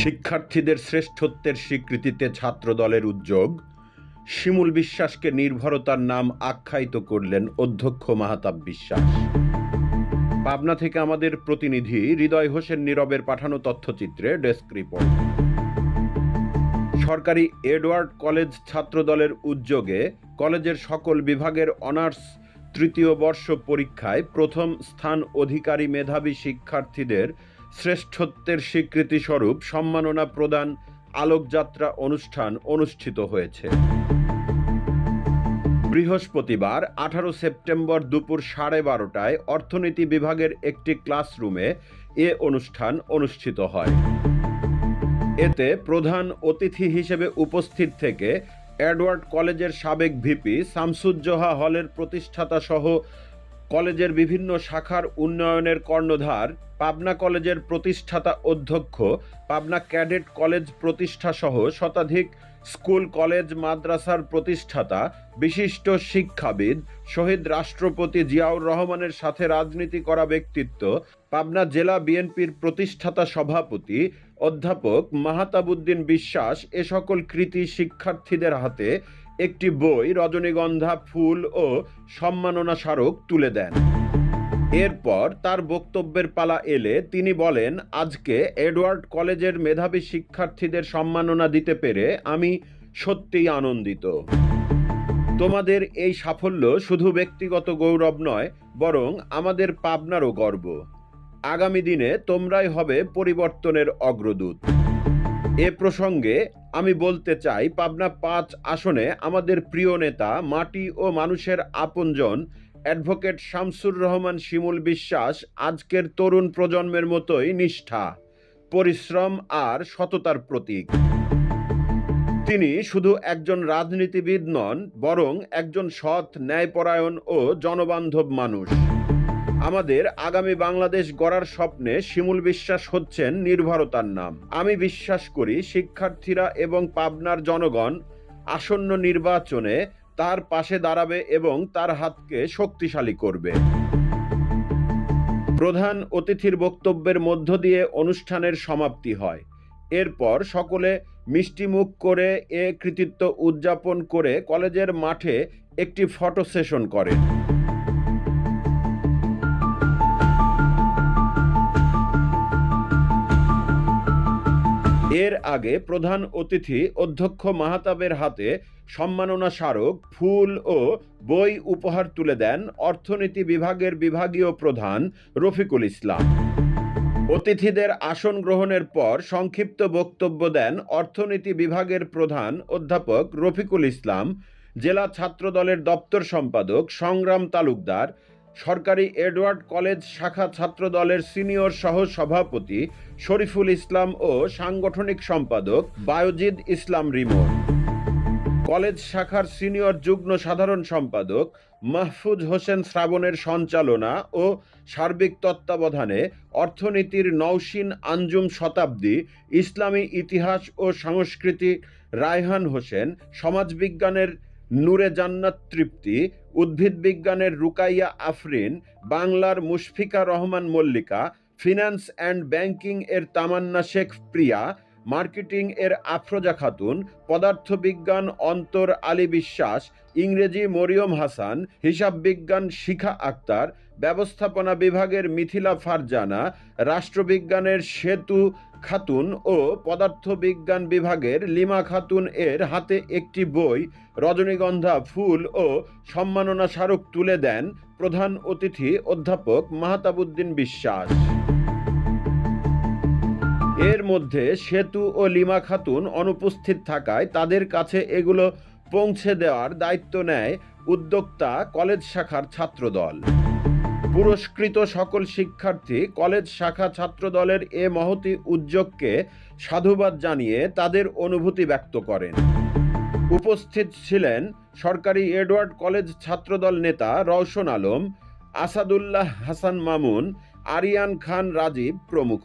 শিক্ষার্থীদের শ্রেষ্ঠত্বের স্বীকৃতিতে ছাত্রদলের উদ্যোগ, শিমুল বিশ্বাসকে নির্ভরতার নাম আখ্যায়িত করলেন অধ্যক্ষ মাহাতাব বিশ্বাস। পাবনা থেকে আমাদের প্রতিনিধি হৃদয় হোসেন নীরবের পাঠানো তথ্যচিত্রে ডেস্ক রিপোর্ট। সরকারি এডওয়ার্ড কলেজ ছাত্রদলের উদ্যোগে কলেজের সকল বিভাগের অনার্স তৃতীয় বর্ষ পরীক্ষায় প্রথম স্থান অধিকারী মেধাবী শিক্ষার্থীদের শ্রেষ্ঠত্বের স্বীকৃতি স্বরূপ সম্মাননা প্রদান আলোকযাত্রা অনুষ্ঠান অনুষ্ঠিত হয়েছে। বৃহস্পতিবার, আঠারো সেপ্টেম্বর দুপুর সাড়ে বারোটায় অর্থনীতি বিভাগের একটি ক্লাসরুমে এ অনুষ্ঠান অনুষ্ঠিত হয়। এতে প্রধান অতিথি হিসেবে উপস্থিত থেকে এডওয়ার্ড কলেজের সাবেক ভিপি শামসুজ্জোহা হলের প্রতিষ্ঠাতা সহ কলেজের বিভিন্ন শাখার উন্নয়নের কর্ণধার, পাবনা কলেজের প্রতিষ্ঠাতা অধ্যক্ষ, পাবনা ক্যাডেট কলেজ প্রতিষ্ঠা সহ শতাধিক স্কুল, কলেজ, মাদ্রাসার প্রতিষ্ঠাতা, বিশিষ্ট শিক্ষাবিদ শহীদ রাষ্ট্রপতি জিয়াউর রহমানের সাথে রাজনীতি করা ব্যক্তিত্ব, পাবনা জেলা বিএনপির প্রতিষ্ঠাতা সভাপতি, অধ্যাপক মাহাতাবুদ্দিন বিশ্বাস, এ সকল কৃতি শিক্ষার্থীদের হাতে একটি বই রজনীগন্ধা ফুল ও সম্মাননা স্মারক তুলে দেন। এরপর তার বক্তব্যের পালা এলে তিনি বলেন, আজকে এডওয়ার্ড কলেজের মেধাবী শিক্ষার্থীদের সম্মাননা দিতে পেরে আমি সত্যিই আনন্দিত। তোমাদের এই সাফল্য শুধু ব্যক্তিগত গৌরব নয়, বরং আমাদের পাবনারও গর্ব। আগামী দিনে তোমরাই হবে পরিবর্তনের অগ্রদূত। এ প্রসঙ্গে আমি বলতে চাই, পাবনা পাঁচ আসনে আমাদের প্রিয় নেতা, মাটি ও মানুষের আপনজন, অ্যাডভোকেট শামসুর রহমান শিমুল বিশ্বাস আজকের তরুণ প্রজন্মের মতোই নিষ্ঠা, পরিশ্রম আর সততার প্রতীক। তিনি শুধু একজন রাজনীতিবিদ নন, বরং একজন সৎ ন্যায়পরায়ণ ও জনবান্ধব মানুষ। আমাদের আগামী বাংলাদেশ গড়ার স্বপ্নে শিমুল বিশ্বাস হচ্ছেন নির্ভরতার নাম। আমি বিশ্বাস করি শিক্ষার্থীরা এবং পাবনার জনগণ আসন্ন নির্বাচনে তার পাশে দাঁড়াবে এবং তার হাতকে শক্তিশালী করবে। প্রধান অতিথির বক্তব্যের মধ্য দিয়ে অনুষ্ঠানের সমাপ্তি হয়। এরপর সকলে মিষ্টিমুখ করে এ কৃতিত্ব উদযাপন করে কলেজের মাঠে একটি ফটো সেশন করেন। এর আগে প্রধান অতিথি অধ্যক্ষ মাহাতাবের হাতে সম্মাননা স্মারক, ফুল ও বই উপহার তুলে দেন অর্থনীতি বিভাগের বিভাগীয় প্রধান রফিকুল ইসলাম। অতিথিদের আসন গ্রহণের পর সংক্ষিপ্ত বক্তব্য দেন অর্থনীতি বিভাগের প্রধান অধ্যাপক রফিকুল ইসলাম, জেলা ছাত্রদলের দপ্তর সম্পাদক সংগ্রাম তালুকদার সরকারি এডওয়ার্ড কলেজ শাখা ছাত্রদলের সিনিয়র সহ সভাপতি শরীফুল ইসলাম ও সাংগঠনিক সম্পাদক বায়োজিদ ইসলাম রিমন। কলেজ শাখার সিনিয়র যুগ্ম সাধারণ সম্পাদক মাহফুজ হোসেন শ্রাবণের সঞ্চালনা ও সার্বিক তত্ত্বাবধানে অর্থনীতির নৌসিন আঞ্জুম শতাব্দী, ইসলামী ইতিহাস ও সংস্কৃতি রায়হান হোসেন, সমাজবিজ্ঞানের নূরে জান্নাত তৃপ্তি উদ্ভিদ বিজ্ঞানের রুকাইয়া আফরিন, বাংলার Mushfika Rahman Mallika finance and banking এর তামান্না শেখ প্রিয়া মার্কেটিং এর আফরোজা খাতুন, পদার্থবিজ্ঞান অন্তর আলী বিশ্বাস, ইংরেজি মরিয়ম হাসান হিসাব বিজ্ঞান শিখা আক্তার, ব্যবস্থাপনা বিভাগের মিথিলা ফারজানা, রাষ্ট্রবিজ্ঞানের সেতু খাতুন ও পদার্থবিজ্ঞান বিভাগের লিমা খাতুন এর হাতে একটি বই, রজনীগন্ধা ফুল ও সম্মাননা স্মারক তুলে দেন প্রধান অতিথি অধ্যাপক মাহতাবুদ্দিন বিশ্বাস। এর মধ্যে সেতু ও লিমা খাতুন অনুপস্থিত থাকায় তাদের কাছে এগুলো পৌঁছে দেওয়ার দায়িত্ব নেয় উদ্যোক্তা কলেজ শাখার ছাত্রদল। পুরস্কৃত সকল শিক্ষার্থী কলেজ শাখা ছাত্রদলের এ মহতি উদ্যোগকে সাধুবাদ জানিয়ে তাদের অনুভূতি ব্যক্ত করেন। উপস্থিত ছিলেন সরকারি এডওয়ার্ড কলেজ ছাত্রদল নেতা রওশন আলম, আসাদুল্লাহ হাসান মামুন, আরিয়ান খান রাজীব প্রমুখ।